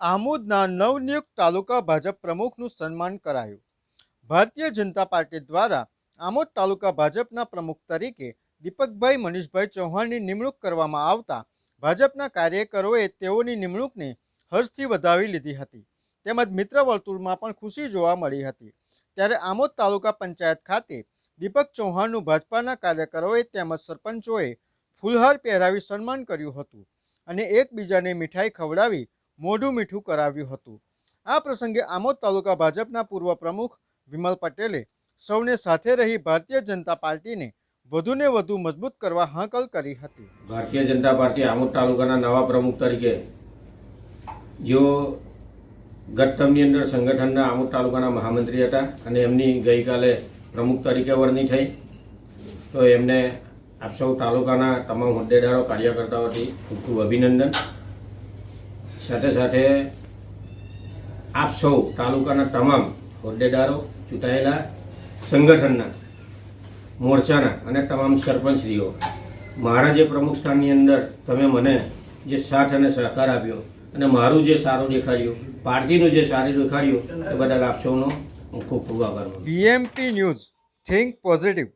આમોદના નવનિયુક્ત તાલુકા ભાજપ પ્રમુખનું સન્માન કરાયું. ભારતીય જનતા પાર્ટી દ્વારા આમોદ તાલુકા ભાજપના પ્રમુખ તરીકે દીપકભાઈ મનીષભાઈ ચૌહાણની નિમણૂક કરવામાં આવતા ભાજપના કાર્યકરોએ તેઓની નિમણૂકને હર્ષથી વધાવી લીધી હતી. તેમજ મિત્ર વર્તુળમાં પણ ખુશી જોવા મળી હતી. ત્યારે આમોદ તાલુકા પંચાયત ખાતે દીપક ચૌહાણનું ભાજપાના કાર્યકરોએ તેમજ સરપંચોએ ફૂલહાર પહેરાવી સન્માન કર્યું હતું અને એકબીજાને મીઠાઈ ખવડાવી મોઢું મીઠું કરાવ્યું હતું. આ પ્રસંગે આમોદ તાલુકા ભાજપના પૂર્વ પ્રમુખ વિમલ પટેલે સૌને સાથે રહી ભારતીય જનતા પાર્ટીને વધુને વધુ મજબૂત કરવા હાંકલ કરી હતી. ભારતીય જનતા પાર્ટી આમોદ તાલુકાના નવા પ્રમુખ તરીકે જેઓ ગત ટર્મની અંદર સંગઠનના આમોદ તાલુકાના મહામંત્રી હતા અને એમની ગઈકાલે પ્રમુખ તરીકે વરણી થઈ, તો એમને આપ સૌ તાલુકાના તમામ હોદ્દેદારો, કાર્યકર્તાઓથી ખૂબ ખૂબ અભિનંદન. સાથે સાથે આપ સૌ તાલુકાના તમામ હોદ્દેદારો, ચૂંટાયેલા સંગઠનના, મોરચાના અને તમામ સરપંચશ્રીઓ, મારા જે પ્રમુખ સ્થાનની અંદર તમે મને જે સાથ અને સહકાર આપ્યો અને મારું જે સારું દેખાડ્યું, પાર્ટીનું જે સારું દેખાડ્યું, એ બદલ આપ સૌનો હું ખૂબ ખૂબ આભાર છું. News think positive